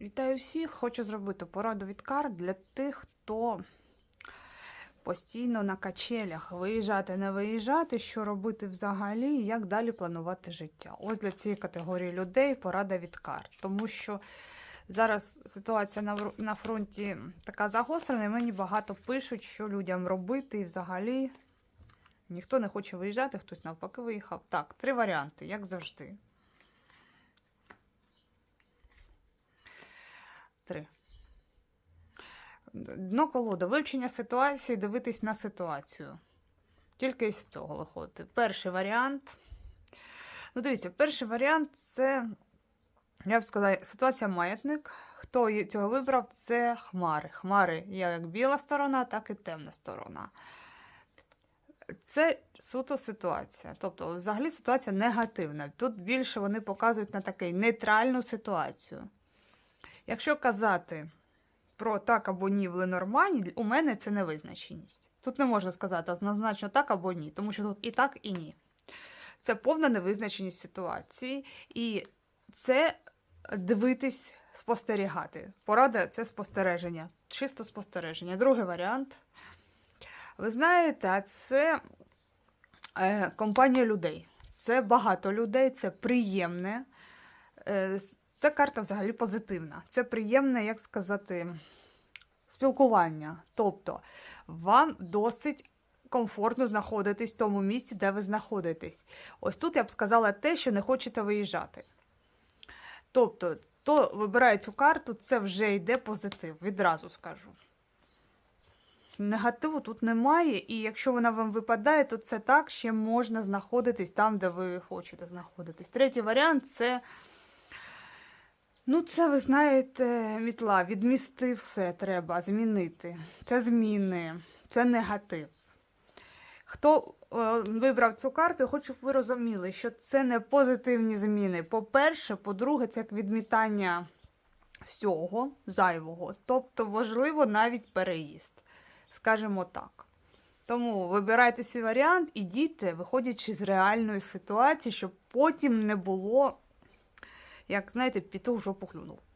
Вітаю всіх! Хочу зробити пораду від карт для тих, хто постійно на качелях. Виїжджати, не виїжджати, що робити взагалі, як далі планувати життя. Ось для цієї категорії людей порада від карт. Тому що зараз ситуація на фронті така загострена, і мені багато пишуть, що людям робити, і взагалі ніхто не хоче виїжджати, хтось навпаки виїхав. Так, три варіанти, як завжди. Три. Дно колода. Вивчення ситуації, дивитись на ситуацію. Тільки з цього виходити. Перший варіант. Ну, дивіться, перший варіант це, я б сказала, ситуація маятник. Хто цього вибрав, це хмари. Хмари є як біла сторона, так і темна сторона. Це суто ситуація. Тобто, взагалі ситуація негативна. Тут більше вони показують на таку нейтральну ситуацію. Якщо казати про так або ні в Ленормані, у мене це невизначеність. Тут не можна сказати однозначно так або ні, тому що тут і так, і ні. Це повна невизначеність ситуації, і це дивитись, спостерігати. Порада це спостереження, чисто спостереження. Другий варіант. Ви знаєте, це е, компанія людей. Це багато людей, це приємне. Це карта взагалі позитивна. Це приємне, як сказати, спілкування. Тобто, вам досить комфортно знаходитись в тому місці, де ви знаходитесь. Ось тут я б сказала те, що не хочете виїжджати. Тобто, хто вибирає цю карту, це вже йде позитив, відразу скажу. Негативу тут немає, і якщо вона вам випадає, то це так ще можна знаходитись там, де ви хочете знаходитись. Третій варіант це. Ну, це ви знаєте, мітла, відмісти все треба, змінити. Це зміни, це негатив. Хто е, вибрав цю карту, я хочу, щоб ви розуміли, що це не позитивні зміни. По-перше, по-друге, це як відмітання всього зайвого. Тобто, важливо навіть переїзд, скажімо так. Тому вибирайте свій варіант і дійте, виходячи з реальної ситуації, щоб потім не було як знаєте, пітух в жопу клюнув.